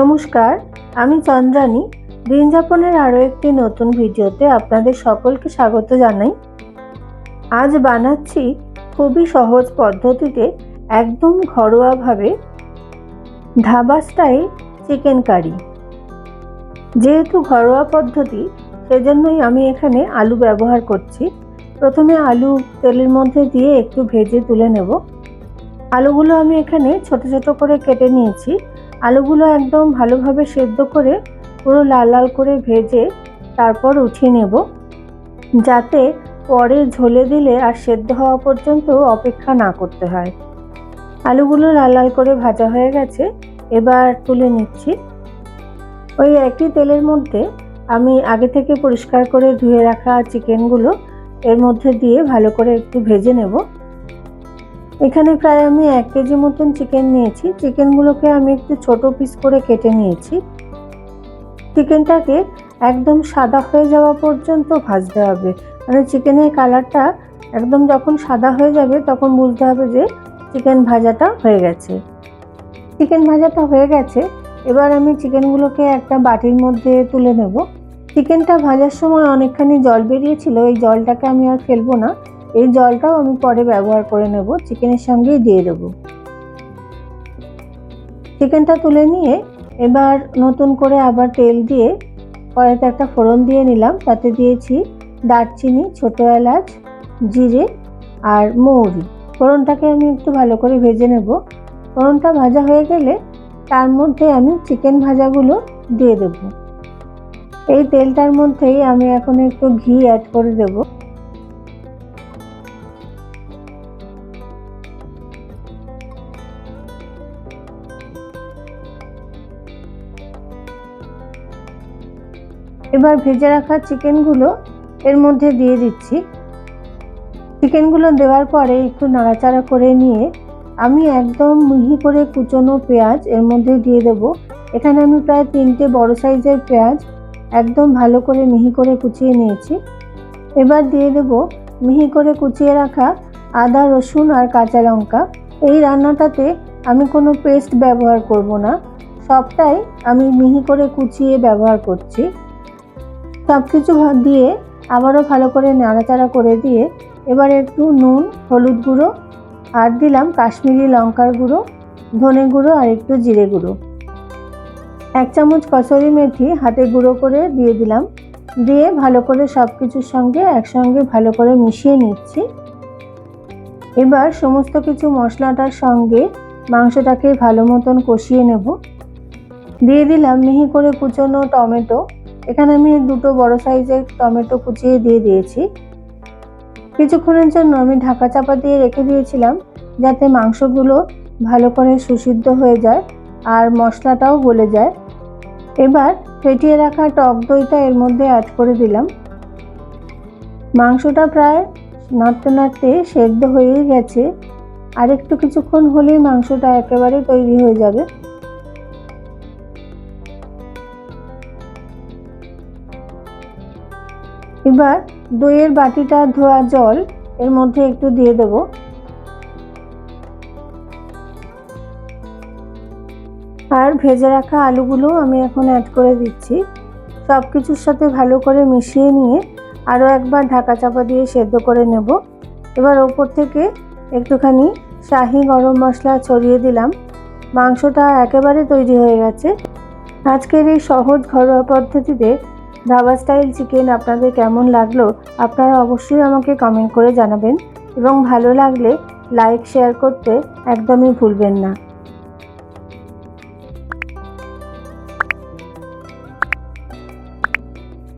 নমস্কার, আমি চন্দ্রানী দিনযাপনের আরও একটি নতুন ভিডিওতে আপনাদের সকলকে স্বাগত জানাই। আজ বানাচ্ছি খুবই সহজ পদ্ধতিতে একদম ঘরোয়াভাবে ধাবা স্টাইল চিকেন কারি যেহেতু ঘরোয়া পদ্ধতি, সেজন্যই আমি এখানে আলু ব্যবহার করছি। প্রথমে আলু তেলের মধ্যে দিয়ে একটু ভেজে তুলে নেব। আলুগুলো আমি এখানে ছোট ছোট করে কেটে নিয়েছি। আলুগুলো একদম ভালোভাবে সেদ্ধ করে পুরো লাল লাল করে ভেজে তারপর উঠিয়ে নেব। যাতে পরে ঝোলে দিলে আর সেদ্ধ হওয়া পর্যন্ত অপেক্ষা না করতে হয়। আলুগুলো লাল লাল করে ভাজা হয়ে গেছে, এবার তুলে নিচ্ছি। ওই একই তেলের মধ্যে আমি আগে থেকে পরিষ্কার করে ধুয়ে রাখা চিকেনগুলো এর মধ্যে দিয়ে ভালো করে একটু ভেজে নেব। এখানে প্রায় আমি এক কেজি মতন চিকেন নিয়েছি। চিকেনগুলোকে আমি একটু ছোট পিস করে কেটে নিয়েছি। চিকেনটাকে একদম সাদা হয়ে যাওয়া পর্যন্ত ভাজতে হবে। মানে চিকেনের কালারটা একদম যখন সাদা হয়ে যাবে, তখন বুঝতে হবে যে চিকেন ভাজাটা হয়ে গেছে। চিকেন ভাজাটা হয়ে গেছে, এবার আমি চিকেনগুলোকে একটা বাটির মধ্যে তুলে নেব। চিকেনটা ভাজার সময় অনেকখানি জল বেরিয়েছিল, এই জলটাকে আমি আর ফেলব না। এই জলটাও আমি পরে ব্যবহার করে নেব, চিকেনের সঙ্গেই দিয়ে দেবো। চিকেনটা তুলে নিয়ে এবার নতুন করে আবার তেল দিয়ে কড়াইতে একটা ফোড়ন দিয়ে নিলাম, তাতে দিয়েছি দারচিনি, ছোটো এলাচ, জিরে আর মৌরি। ফোড়নটাকে আমি একটু ভালো করে ভেজে নেব। ফোড়নটা ভাজা হয়ে গেলে তার মধ্যে আমি চিকেন ভাজাগুলো দিয়ে দেব। এই তেলটার মধ্যেই আমি এখন একটু ঘি অ্যাড করে দেবো। এবার ভেজে রাখা চিকেনগুলো এর মধ্যে দিয়ে দিচ্ছি। চিকেনগুলো দেওয়ার পরে একটু নাড়াচাড়া করে নিয়ে আমি একদম মিহি করে কুচনো পেঁয়াজ এর মধ্যে দিয়ে দেব। এখানে আমি প্রায় তিনটে বড় সাইজের পেঁয়াজ একদম ভালো করে মিহি করে কুচিয়ে নিয়েছি। এবার দিয়ে দেব মিহি করে কুচিয়ে রাখা আদা, রসুন আর কাঁচা লঙ্কা। এই রান্নাটাতে আমি কোনো পেস্ট ব্যবহার করব না। সবটাই আমি মিহি করে কুচিয়ে ব্যবহার করছি। সব কিছু দিয়ে আবারও ভালো করে নাড়াচাড়া করে দিয়ে এবার একটু নুন, হলুদ গুঁড়ো আর দিলাম কাশ্মীরি লঙ্কার গুঁড়ো, ধনে গুঁড়ো আর একটু জিরে গুঁড়ো। এক চামচ কসরি মেথি হাতে গুঁড়ো করে দিয়ে দিলাম। দিয়ে ভালো করে সব কিছুর সঙ্গে একসঙ্গে ভালো করে মিশিয়ে নিচ্ছি। এবার সমস্ত কিছু মশলাটার সঙ্গে মাংসটাকে ভালো মতন কষিয়ে নেব। দিয়ে দিলাম মিহি করে কুচোনো টমেটো। এখানে আমি দুটো বড় সাইজের টমেটো কুচিয়ে দিয়ে দিয়েছি। কিছুক্ষণের জন্য আমি ঢাকা চাপা দিয়ে রেখে দিয়েছিলাম যাতে মাংসগুলো ভালো করে সুসিদ্ধ হয়ে যায় আর মশলাটাও গলে যায়। এবার ফেটিয়ে রাখা টক দইটা এর মধ্যে অ্যাড করে দিলাম। মাংসটা প্রায় নাড়তে নাড়তে সেদ্ধ হয়েই গেছে। আর একটু কিছুক্ষণ হলেই মাংসটা একেবারে তৈরি হয়ে যাবে। এবার দইয়ের বাটিটা ধোয়া জল এর মধ্যে একটু দিয়ে দেব। আর ভেজে রাখা আলুগুলো আমি এখন অ্যাড করে দিচ্ছি। সব কিছুর সাথে ভালো করে মিশিয়ে নিয়ে আরও একবার ঢাকা চাপা দিয়ে সেদ্ধ করে নেব। এবার ওপর থেকে একটুখানি শাহি গরম মশলা ছড়িয়ে দিলাম। মাংসটা একেবারে তৈরি হয়ে গেছে। আজকের এই সহজ ঘরোয়া পদ্ধতিতে ধাবা স্টাইল চিকেন আপনাদের কেমন লাগল আপনারা অবশ্যই আমাকে কমেন্ট করে জানাবেন এবং ভালো লাগলে লাইক শেয়ার করতে একদমই ভুলবেন না।